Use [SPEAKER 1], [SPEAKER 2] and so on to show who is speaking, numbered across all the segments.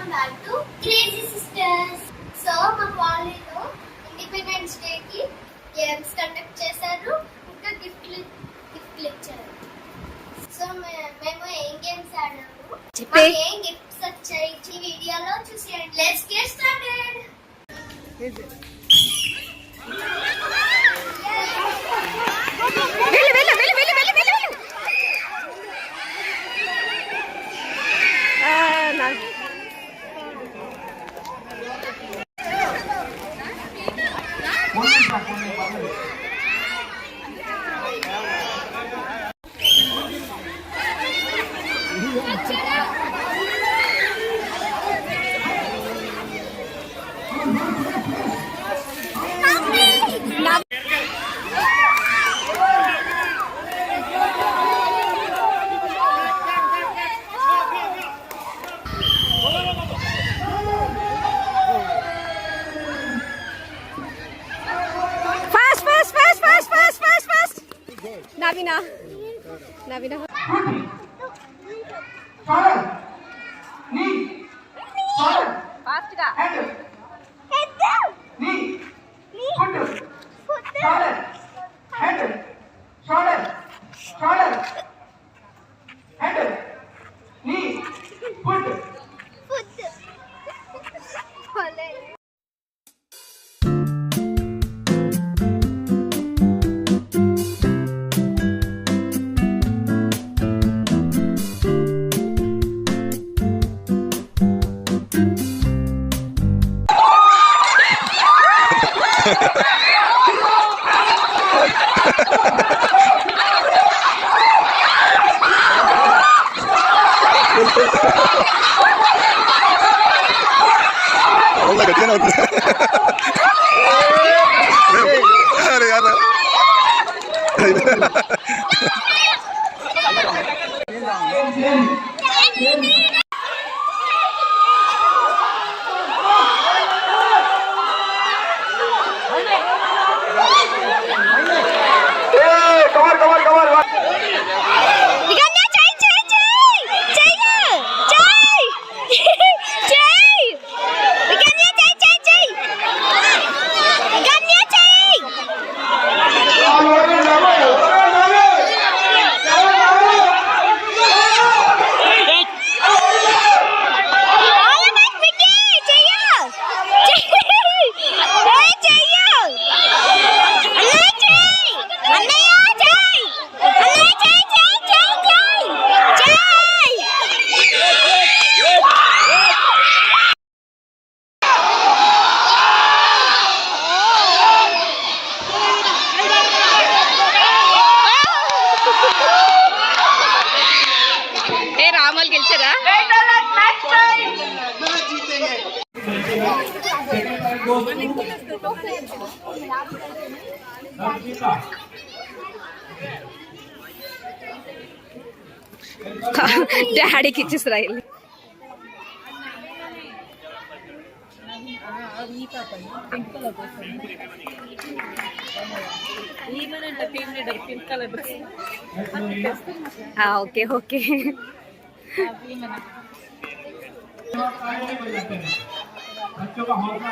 [SPEAKER 1] Welcome back to crazy sisters. So మా కాలనీలో independence day కి గేమ్స్ కండక్ట్ చేశారు. ఇంకా గిఫ్ట్లు గిఫ్ట్లు ఇచ్చారు. సో మేము ఏం గేమ్స్ ఆడాము? ఏం గిఫ్ట్స్ వచ్చాయి? ఈ వీడియోలో చూసేయండి. Let's get started
[SPEAKER 2] 我也想说那方 Naveena
[SPEAKER 3] Follow. Knee. Follow.
[SPEAKER 2] Fast గా
[SPEAKER 3] Hand. Knee. Foot. Shoulder. Hand. Shoulder. Shoulder.
[SPEAKER 2] no! డాడీకి ఇచ్చేసారా వెళ్ళి
[SPEAKER 4] ఈమెనంట team leader pink colour dress
[SPEAKER 2] ఆ, ఓకే ఓకే
[SPEAKER 3] बच्चों का हौसला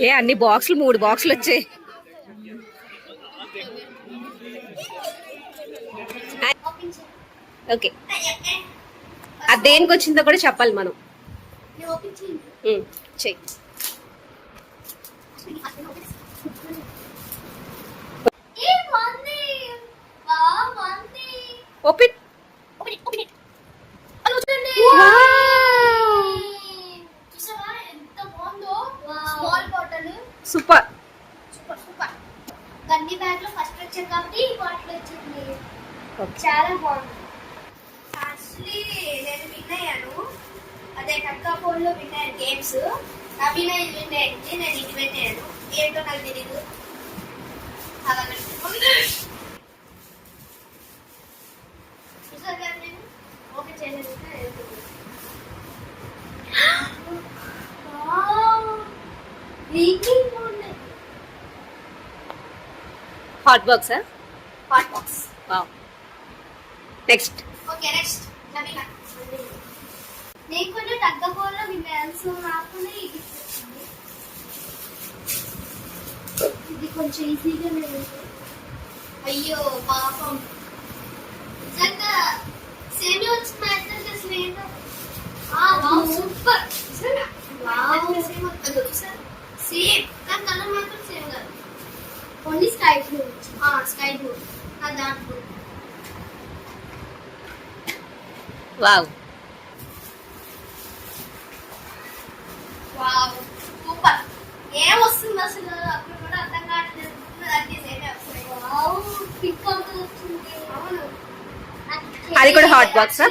[SPEAKER 2] ఏ అన్ని బాక్సులు మూడు బాక్సులు వచ్చాయి. ఓకే. అది దేనికి వచ్చిందో కూడా చెప్పాలి మనం. చెయ్యి
[SPEAKER 1] ఏ బాగుంది వా బాగుంది
[SPEAKER 2] ఓపెన్
[SPEAKER 1] ఓపెన్ ఓపెన్ అది చూడండి చూసావా ఎంత బాగుందో small bottle
[SPEAKER 2] super
[SPEAKER 1] super super గన్ని బ్యాగ్లో ఫస్ట్ వచ్చారు కాబట్టి ఈ బాటిల్ వచ్చింది
[SPEAKER 2] ఓకే
[SPEAKER 1] చాలా బాగుంది. యాక్చువల్లీ నేను విన్ అయ్యాను. అదే టక్కా ఫోన్లో విన్ అయ్యాను గేమ్స్ నవీన ఇది విన్ అయింది నేను ఇది విన్ అయ్యాను. ఏంటో నాకు తెలీదు. అలా చూసారు కదా నేను? ఓకే ఉంది
[SPEAKER 2] hot box
[SPEAKER 1] hot box
[SPEAKER 2] next
[SPEAKER 1] okay next Naveena నేను కూడా తగ్గపోలో విన్నాను సో నాకు ఇది కొంచెం ఈజీగా అయ్యో పాపం. నిజంగా సేమ్ వచ్చిన అసలు ఏంటో? Super same same. కానీ కలర్ మాత్రం సేమ్ కాదు. Only sky blue sky blue దాంట్లో.
[SPEAKER 2] వావ్
[SPEAKER 1] వావ్ సూపర్ ఏం వస్తుంది అసలు? అప్పుడు కూడా అర్థం కావట్లేదు. వావ్ పింక్ కలర్ వచ్చింది అవును.
[SPEAKER 2] అది కూడా box ఆ?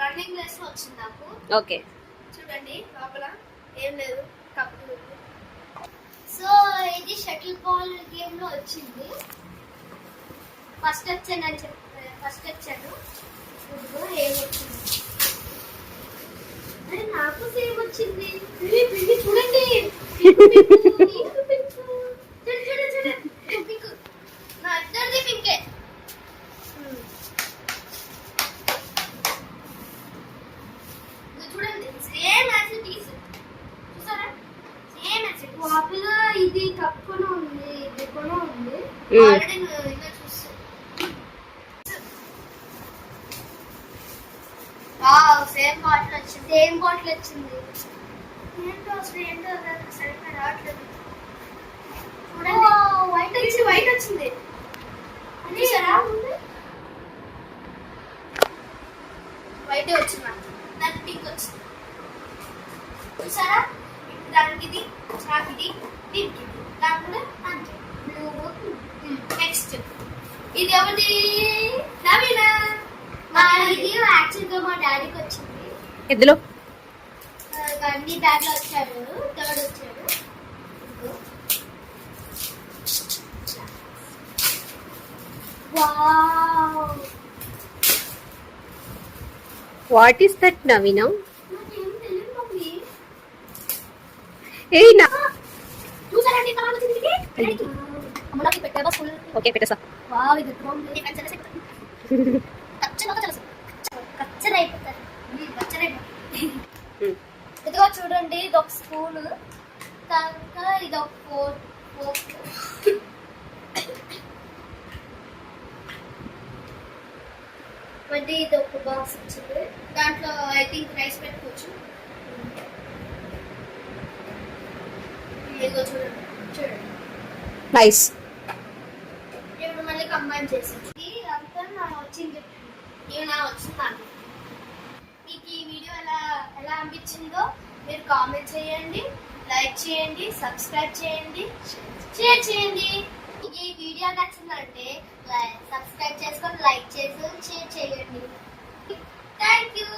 [SPEAKER 1] రన్నింగ్ రేస్ వచ్చింది నాకు.
[SPEAKER 2] ఓకే
[SPEAKER 1] చూడండి లోపల ఏం లేదు కప్పు సో ఇది షటిల్ బాల్ గేమ్లో వచ్చింది. ఫస్ట్ వచ్చానని చెప్పి ఫస్ట్ వచ్చాను నాకు సేమ్ వచ్చింది చూడండి ఇది కప్పుకొని ఉంది ఇది కూడా ఉంది
[SPEAKER 2] Mm.
[SPEAKER 1] ఆల్రెడీ ఇంకా చూస్తాను వావ్ సేమ్ బాటిల్ వచ్చింది సేమ్ బాటిల్ వచ్చింది ఏంటో అసలు ఏంటో సరిగ్గా రావట్లేదు. చూడండి. వైట్ వైట్ వచ్చింది వైట్ వచ్చింది నాకు. పింక్ వచ్చింది. చూసారా? దానికి ఇది నాకు ఇది దీనికి ఇది. అంతే. నెక్స్ట్ ఇది ఒకటి. నవీన. మా ఇది యాక్చువల్గా మా డాడీకి వచ్చింది.
[SPEAKER 2] Wow. What
[SPEAKER 1] is that Naveena
[SPEAKER 2] ఏ నా ఓకే పెట్టేసా
[SPEAKER 1] వావ్ ఇది అయిపోతారు ఇదిగో చూడండి ఇది ఒక స్పూన్. తర్వాత ఇది ఒక ఫోర్ మళ్ళీ ఇది ఒక బాక్స్ వచ్చింది. దాంట్లో ఐ థింక్ రైస్ పెట్టుకోవచ్చు. ఇదిగో చూడండి చూడండి. ఇప్పుడు మళ్ళీ కంబైన్ చేసి ఇది అంతా నా వచ్చింది. ఇవి నా ఎలా అనిపించిందో మీరు కామెంట్ చేయండి లైక్ చేయండి సబ్స్క్రైబ్ చేయండి షేర్ చేయండి. ఈ వీడియో నచ్చిందంటే సబ్స్క్రైబ్ చేసుకొని లైక్ చేసి షేర్ చేయండి. Thank you